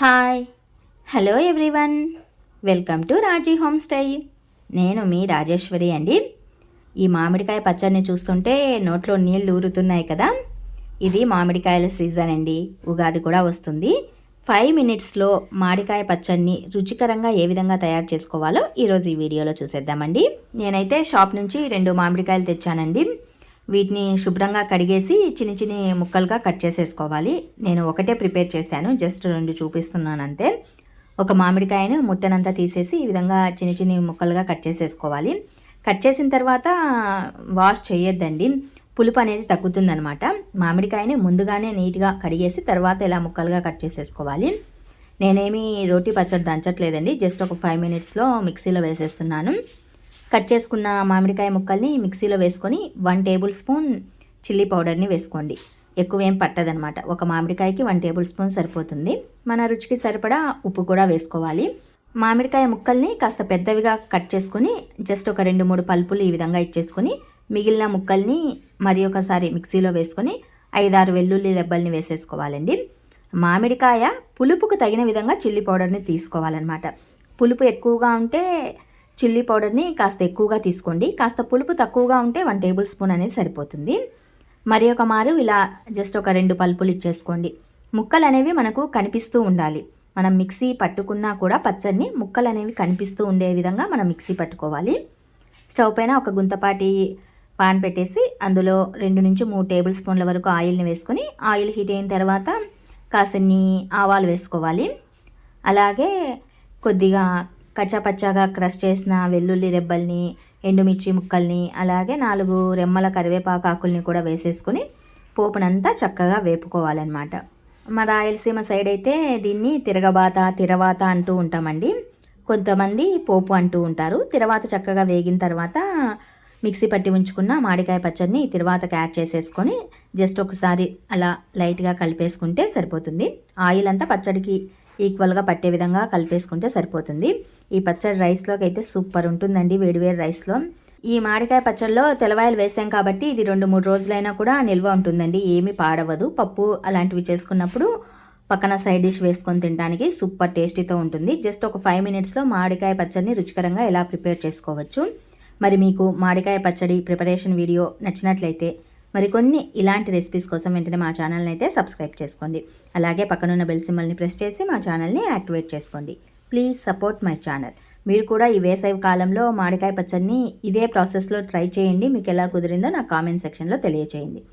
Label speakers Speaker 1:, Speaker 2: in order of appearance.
Speaker 1: Hi. Hello everyone. Welcome to Raji home style. నేను మీ రాజేశ్వరి అండి. ఈ మామిడికాయ పచ్చడిని చూస్తుంటే నోట్లో నీళ్ళు ఊరుతున్నాయి కదా. ఇది మామిడికాయల సీజన్ అండి. ఉగాది కూడా వస్తుంది. ఫైవ్ మినిట్స్లో మామిడికాయ పచ్చడిని రుచికరంగా ఏ విధంగా తయారు చేసుకోవాలో ఈరోజు ఈ వీడియోలో చూసేద్దామండి. నేనైతే షాప్ నుంచి రెండు మామిడికాయలు తెచ్చానండి. వీటిని శుభ్రంగా కడిగేసి చిన్న చిన్న ముక్కలుగా కట్ చేసేసుకోవాలి. నేను ఒకటే ప్రిపేర్ చేశాను. జస్ట్ రెండు చూపిస్తున్నాను అంతే. ఒక మామిడికాయను ముట్టనంతా తీసేసి ఈ విధంగా చిన్న చిన్న ముక్కలుగా కట్ చేసేసుకోవాలి. కట్ చేసిన తర్వాత వాష్ చేయొద్దండి. పులుపు అనేది తగ్గుతుందనమాట మామిడికాయని ముందుగానే నీట్గా కడిగేసి తర్వాత ఇలా ముక్కలుగా కట్ చేసేసుకోవాలి. నేనేమి రోటీ పచ్చడి దంచట్లేదండి. జస్ట్ ఒక ఫైవ్ మినిట్స్లో మిక్సీలో వేసేస్తున్నాను. కట్ చేసుకున్న మామిడికాయ ముక్కల్ని మిక్సీలో వేసుకొని వన్ టేబుల్ స్పూన్ చిల్లీ పౌడర్ని వేసుకోండి. ఎక్కువ ఏం పట్టదనమాట ఒక మామిడికాయకి వన్ టేబుల్ స్పూన్ సరిపోతుంది. మన రుచికి సరిపడా ఉప్పు కూడా వేసుకోవాలి. మామిడికాయ ముక్కల్ని కాస్త పెద్దవిగా కట్ చేసుకొని జస్ట్ ఒక రెండు మూడు పల్పులు ఈ విధంగా ఇచ్చేసుకొని మిగిలిన ముక్కల్ని మరి ఒకసారి మిక్సీలో వేసుకొని ఐదారు వెల్లుల్లి రెబ్బల్ని వేసేసుకోవాలండి. మామిడికాయ పులుపుకు తగిన విధంగా చిల్లీ పౌడర్ని తీసుకోవాలన్నమాట. పులుపు ఎక్కువగా ఉంటే చిల్లీ పౌడర్ని కాస్త ఎక్కువగా తీసుకోండి. కాస్త పులుపు తక్కువగా ఉంటే వన్ టేబుల్ స్పూన్ అనేది సరిపోతుంది. మరి ఒక మారు ఇలా జస్ట్ ఒక రెండు పల్పులు ఇచ్చేసుకోండి. ముక్కలు అనేవి మనకు కనిపిస్తూ ఉండాలి. మనం మిక్సీ పట్టుకున్నా కూడా పచ్చడిని ముక్కలు అనేవి కనిపిస్తూ ఉండే విధంగా మనం మిక్సీ పట్టుకోవాలి. స్టవ్ పైన ఒక గుంతపాటి పాన్ పెట్టేసి అందులో రెండు నుంచి మూడు టేబుల్ స్పూన్ల వరకు ఆయిల్ని వేసుకొని ఆయిల్ హీట్ అయిన తర్వాత కాసిన్ని ఆవాలు వేసుకోవాలి. అలాగే కొద్దిగా కచ్చాపచ్చాగా క్రష్ చేసిన వెల్లుల్లి రెబ్బల్ని ఎండుమిర్చి ముక్కల్ని అలాగే నాలుగు రెమ్మల కరివేపాకు ఆకుల్ని కూడా వేసేసుకొని పోపునంతా చక్కగా వేపుకోవాలన్నమాట. మా రాయలసీమ సైడ్ అయితే దీన్ని తిరగబాత తిరవాత అంటూ ఉంటామండి. కొంతమంది పోపు అంటూ ఉంటారు. తిరవాత చక్కగా వేగిన తర్వాత మిక్సీ పట్టి ఉంచుకున్న మామిడికాయ పచ్చడిని తిరువాతకి యాడ్ చేసేసుకొని జస్ట్ ఒకసారి అలా లైట్గా కలిపేసుకుంటే సరిపోతుంది. ఆయిల్ అంతా పచ్చడికి ఈక్వల్గా పట్టే విధంగా కలిపేసుకుంటే సరిపోతుంది. ఈ పచ్చడి రైస్లోకి అయితే సూపర్ ఉంటుందండి వేడివేడి రైస్లో. ఈ మామిడికాయ పచ్చడిలో తెలవాయలు వేసాం కాబట్టి ఇది రెండు మూడు రోజులైనా కూడా నిల్వ ఉంటుందండి. ఏమీ పాడవదు. పప్పు అలాంటివి చేసుకున్నప్పుడు పక్కన సైడ్ డిష్ వేసుకొని తినడానికి సూపర్ టేస్టీతో ఉంటుంది. జస్ట్ ఒక ఫైవ్ మినిట్స్లో మామిడికాయ పచ్చడిని రుచికరంగా ఎలా ప్రిపేర్ చేసుకోవచ్చు. మరి మీకు మామిడికాయ పచ్చడి ప్రిపరేషన్ వీడియో నచ్చినట్లయితే మరికొన్ని ఇలాంటి రెసిపీస్ కోసం వెంటనే మా ఛానల్ని అయితే సబ్స్క్రైబ్ చేసుకోండి. అలాగే పక్కనున్న బెల్ సింబల్ని ప్రెస్ చేసి మా ఛానల్ని యాక్టివేట్ చేసుకోండి. ప్లీజ్ సపోర్ట్ మై ఛానల్ మీరు కూడా ఈ వేసవి కాలంలో మామిడికాయ పచ్చడిని ఇదే ప్రాసెస్లో ట్రై చేయండి. మీకు ఎలా కుదిరిందో నా కామెంట్ సెక్షన్లో తెలియచేయండి.